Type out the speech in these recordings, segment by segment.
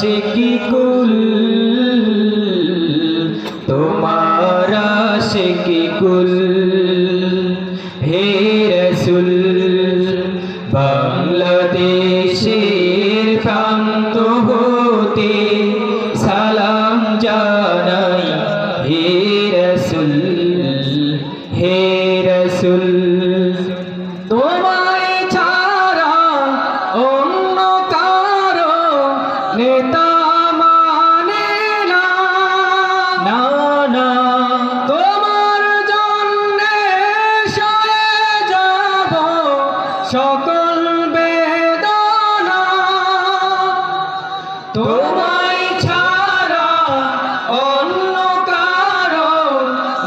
সে কি কুল? তোমার সে কি কুল? হে রসুল, বাংলাদেশের প্রান্ত হতে সালাম জানাই। হে রসুল হে রসুল।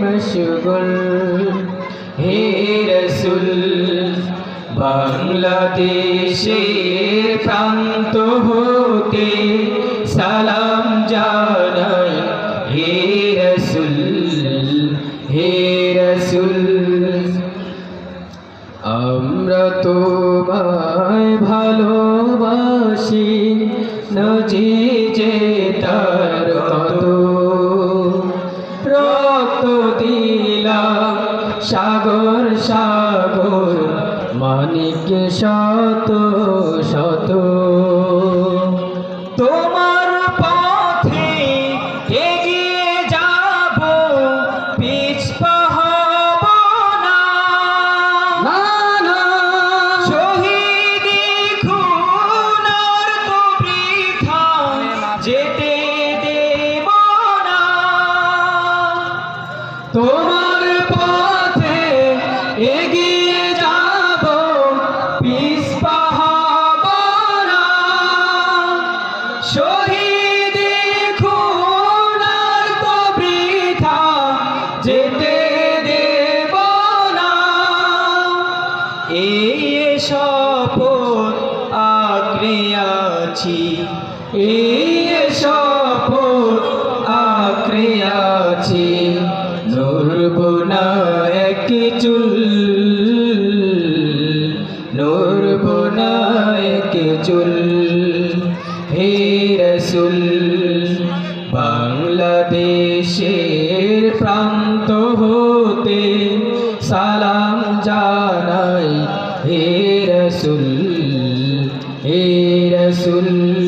মশগুল। হে রসুল, বাংলাদেশের প্রান্ত হতে সালাম জানাই। হে রসুল হে রসুল, আমরা তোমায় ভালোবাসি। নজি মানিক শত শত। তোমার পথে এগিয়ে যাব পিছপা হব না না না। শহীদি খুনার তো বৃথা যেতে দেব না। তোমার শপথ আঁকড়ে আছি এই শপথ আঁকড়ে আছি। নড়ব না এক চুল চুল হে রসুল, বাংলাদেশের প্রান্ত হতে সালাম জানাই হে রসুল হে রসুল।